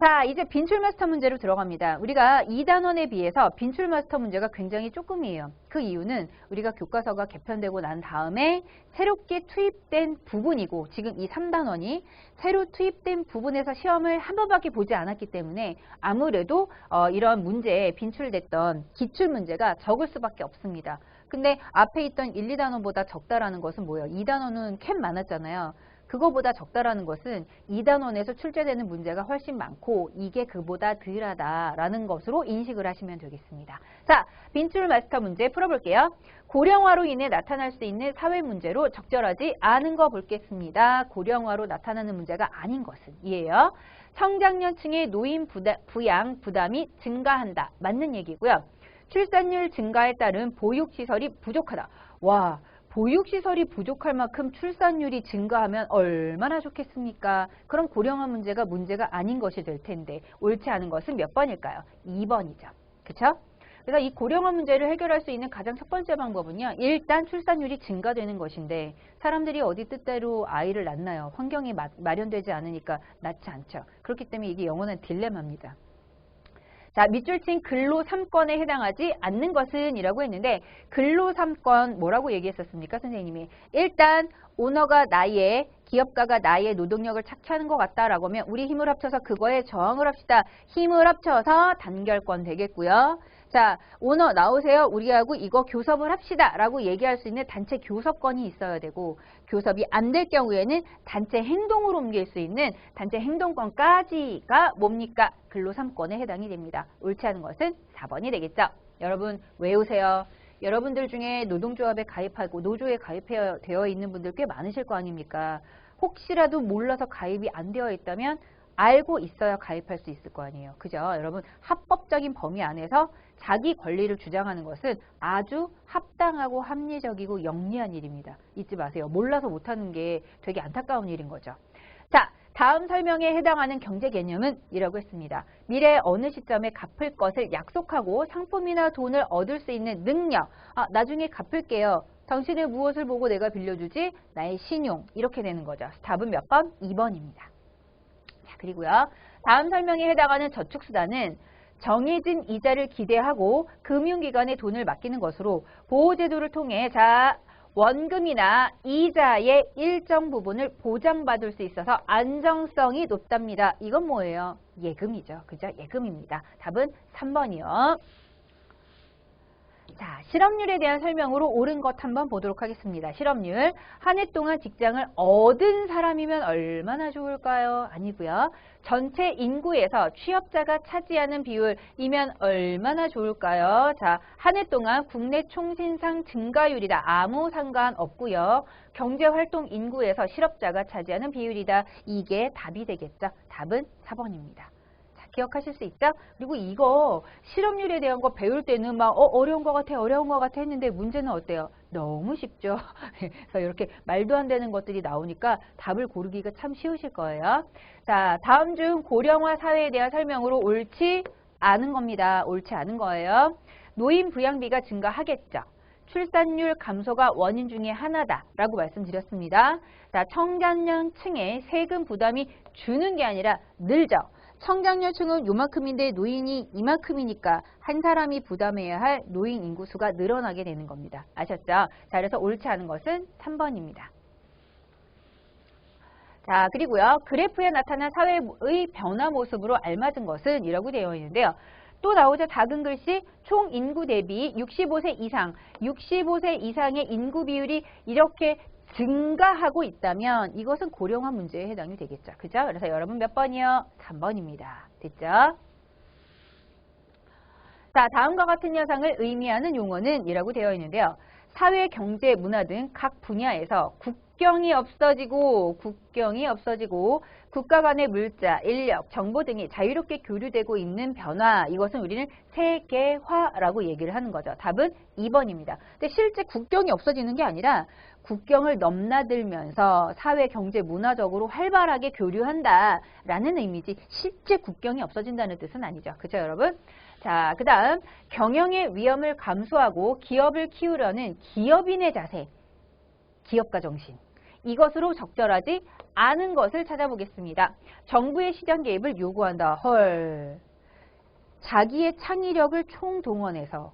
자, 이제 빈출 마스터 문제로 들어갑니다. 우리가 2단원에 비해서 빈출 마스터 문제가 굉장히 조금이에요. 그 이유는 우리가 교과서가 개편되고 난 다음에 새롭게 투입된 부분이고 지금 이 3단원이 새로 투입된 부분에서 시험을 한 번밖에 보지 않았기 때문에 아무래도 어, 이런 문제에 빈출됐던 기출 문제가 적을 수밖에 없습니다. 근데 앞에 있던 1, 2단원보다 적다라는 것은 뭐예요? 2단원은 캡 많았잖아요. 그거보다 적다라는 것은 2단원에서 출제되는 문제가 훨씬 많고 이게 그보다 덜하다라는 것으로 인식을 하시면 되겠습니다. 자, 빈출 마스터 문제 풀어볼게요. 고령화로 인해 나타날 수 있는 사회 문제로 적절하지 않은 거 볼겠습니다. 고령화로 나타나는 문제가 아닌 것은 이에요. 청장년층의 노인 부다, 부양 부담이 증가한다. 맞는 얘기고요. 출산율 증가에 따른 보육시설이 부족하다. 와, 보육시설이 부족할 만큼 출산율이 증가하면 얼마나 좋겠습니까? 그럼 고령화 문제가 문제가 아닌 것이 될 텐데 옳지 않은 것은 몇 번일까요? 2번이죠. 그렇죠? 그래서 이 고령화 문제를 해결할 수 있는 가장 첫 번째 방법은요. 일단 출산율이 증가되는 것인데 사람들이 어디 뜻대로 아이를 낳나요? 환경이 마, 마련되지 않으니까 낳지 않죠. 그렇기 때문에 이게 영원한 딜레마입니다. 자, 밑줄 친 근로 3건에 해당하지 않는 것은 이라고 했는데 근로 3건 뭐라고 얘기했었습니까? 선생님이. 일단 오너가 나의 기업가가 나의 노동력을 착취하는 것 같다라고 하면 우리 힘을 합쳐서 그거에 저항을 합시다. 힘을 합쳐서 단결권 되겠고요. 자, 오너 나오세요. 우리하고 이거 교섭을 합시다. 라고 얘기할 수 있는 단체 교섭권이 있어야 되고 교섭이 안 될 경우에는 단체 행동으로 옮길 수 있는 단체 행동권까지가 뭡니까? 근로 3권에 해당이 됩니다. 옳지 않은 것은 4번이 되겠죠. 여러분 외우세요. 여러분들 중에 노동조합에 가입하고 노조에 가입되어 있는 분들 꽤 많으실 거 아닙니까? 혹시라도 몰라서 가입이 안 되어 있다면 알고 있어야 가입할 수 있을 거 아니에요. 그죠? 여러분 합법적인 범위 안에서 자기 권리를 주장하는 것은 아주 합당하고 합리적이고 영리한 일입니다. 잊지 마세요. 몰라서 못하는 게 되게 안타까운 일인 거죠. 자, 다음 설명에 해당하는 경제 개념은 이라고 했습니다. 미래 어느 시점에 갚을 것을 약속하고 상품이나 돈을 얻을 수 있는 능력. 아, 나중에 갚을게요. 당신의 무엇을 보고 내가 빌려주지? 나의 신용. 이렇게 되는 거죠. 답은 몇 번? 2번입니다. 그리고요. 다음 설명에 해당하는 저축수단은 정해진 이자를 기대하고 금융기관에 돈을 맡기는 것으로 보호제도를 통해 자 원금이나 이자의 일정 부분을 보장받을 수 있어서 안정성이 높답니다. 이건 뭐예요? 예금이죠. 그죠? 예금입니다. 답은 3번이요. 자, 실업률에 대한 설명으로 옳은 것 한번 보도록 하겠습니다. 실업률. 한 해 동안 직장을 얻은 사람이면 얼마나 좋을까요? 아니고요. 전체 인구에서 취업자가 차지하는 비율이면 얼마나 좋을까요? 자, 한 해 동안 국내 총생산 증가율이다. 아무 상관 없고요. 경제활동 인구에서 실업자가 차지하는 비율이다. 이게 답이 되겠죠. 답은 4번입니다. 기억하실 수 있죠? 그리고 이거 실업률에 대한 거 배울 때는 막 어, 어려운 것 같아 어려운 것 같아 했는데 문제는 어때요? 너무 쉽죠? 그래서 이렇게 말도 안 되는 것들이 나오니까 답을 고르기가 참 쉬우실 거예요. 자, 다음 중 고령화 사회에 대한 설명으로 옳지 않은 겁니다. 옳지 않은 거예요. 노인 부양비가 증가하겠죠. 출산율 감소가 원인 중에 하나다라고 말씀드렸습니다. 자, 청장년층의 세금 부담이 주는 게 아니라 늘죠. 청장년층은 요만큼인데 노인이 이만큼이니까 한 사람이 부담해야 할 노인 인구수가 늘어나게 되는 겁니다. 아셨죠? 자, 그래서 옳지 않은 것은 3번입니다. 자, 그리고요. 그래프에 나타난 사회의 변화 모습으로 알맞은 것은 이라고 되어 있는데요. 또 나오죠. 작은 글씨 총 인구 대비 65세 이상, 65세 이상의 인구 비율이 이렇게 증가하고 있다면 이것은 고령화 문제에 해당이 되겠죠. 그죠? 그래서 여러분 몇 번이요? 3번입니다. 됐죠? 자, 다음과 같은 현상을 의미하는 용어는 이라고 되어 있는데요. 사회, 경제, 문화 등 각 분야에서 국 경이 없어지고 국경이 없어지고 국가 간의 물자, 인력, 정보 등이 자유롭게 교류되고 있는 변화 이것은 우리는 세계화라고 얘기를 하는 거죠. 답은 2번입니다. 근데 실제 국경이 없어지는 게 아니라 국경을 넘나들면서 사회, 경제, 문화적으로 활발하게 교류한다라는 의미지 실제 국경이 없어진다는 뜻은 아니죠. 그죠 여러분? 자, 그 다음 경영의 위험을 감수하고 기업을 키우려는 기업인의 자세, 기업가 정신. 이것으로 적절하지 않은 것을 찾아보겠습니다. 정부의 시장 개입을 요구한다. 헐. 자기의 창의력을 총동원해서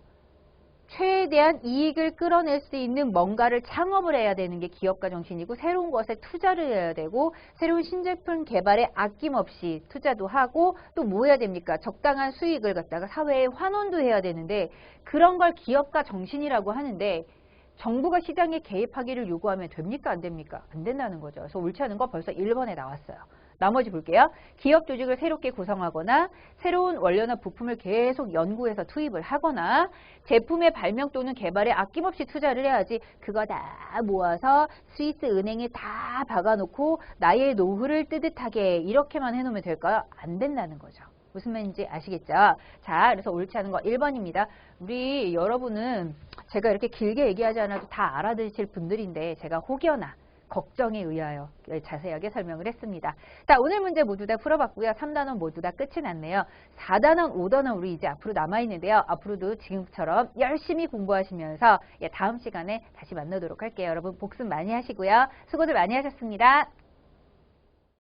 최대한 이익을 끌어낼 수 있는 뭔가를 창업을 해야 되는 게 기업가 정신이고 새로운 것에 투자를 해야 되고 새로운 신제품 개발에 아낌없이 투자도 하고 또 뭐 해야 됩니까? 적당한 수익을 갖다가 사회에 환원도 해야 되는데 그런 걸 기업가 정신이라고 하는데 정부가 시장에 개입하기를 요구하면 됩니까? 안 됩니까? 안 된다는 거죠. 그래서 옳지 않은 거 벌써 1번에 나왔어요. 나머지 볼게요. 기업 조직을 새롭게 구성하거나 새로운 원료나 부품을 계속 연구해서 투입을 하거나 제품의 발명 또는 개발에 아낌없이 투자를 해야지 그거 다 모아서 스위스 은행에 다 박아놓고 나의 노후를 뜨듯하게 이렇게만 해놓으면 될까요? 안 된다는 거죠. 무슨 말인지 아시겠죠? 자, 그래서 옳지 않은 거 1번입니다. 우리 여러분은 제가 이렇게 길게 얘기하지 않아도 다 알아들으실 분들인데 제가 혹여나 걱정에 의하여 자세하게 설명을 했습니다. 자, 오늘 문제 모두 다 풀어봤고요. 3단원 모두 다 끝이 났네요. 4단원, 5단원 우리 이제 앞으로 남아있는데요. 앞으로도 지금처럼 열심히 공부하시면서 예, 다음 시간에 다시 만나도록 할게요. 여러분 복습 많이 하시고요. 수고들 많이 하셨습니다.